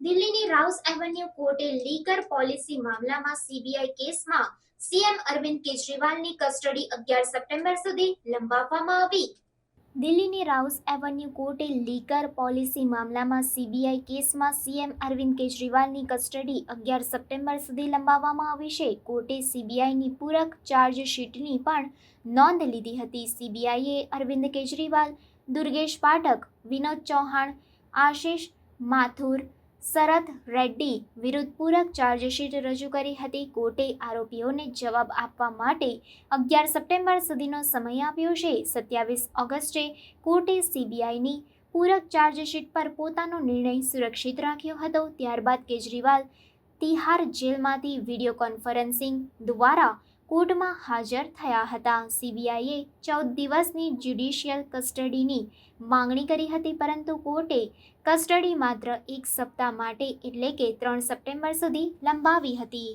દિલ્હીની rouse avenue કોર્ટે liquor policy મામલામાં સીબીઆઈ કેસમાં સીએમ અરવિંદ કેજરીવાલની કસ્ટડી અગિયાર સપ્ટેમ્બર સુધી લંબાવવામાં આવી. દિલ્હીની રાઉસ એવન્યુ કોર્ટે લીકર પોલિસી મામલામાં સીબીઆઈ કેસમાં સીએમ અરવિંદ કેજરીવાલની કસ્ટડી અગિયાર સપ્ટેમ્બર સુધી લંબાવવામાં આવી છે. કોર્ટે સીબીઆઈની પૂરક ચાર્જશીટની પણ નોંધ લીધી હતી. સીબીઆઈએ અરવિંદ કેજરીવાલ, દુર્ગેશ પાઠક, વિનોદ ચૌહાણ, આશિષ માથુર શરદ રેડ્ડી વિરુદ્ધ પૂરક ચાર્જશીટ રજૂ કરી હતી. કોર્ટે આરોપીઓને જવાબ આપવા માટે અગિયાર સપ્ટેમ્બર સુધીનો સમય આપ્યો છે. સત્યાવીસ ઓગસ્ટે કોર્ટે સીબીઆઈની પૂરક ચાર્જશીટ પર પોતાનો નિર્ણય સુરક્ષિત રાખ્યો હતો. ત્યારબાદ કેજરીવાલ તિહાર જેલમાંથી વીડિયો કોન્ફરન્સિંગ દ્વારા કોર્ટમાં હાજર થયા હતા. સીબીઆઈએ ચૌદ દિવસની જ્યુડિશિયલ કસ્ટડીની માંગણી કરી હતી, પરંતુ કોર્ટે કસ્ટડી માત્ર એક સપ્તાહ માટે એટલે કે ત્રણ સપ્ટેમ્બર સુધી લંબાવી હતી.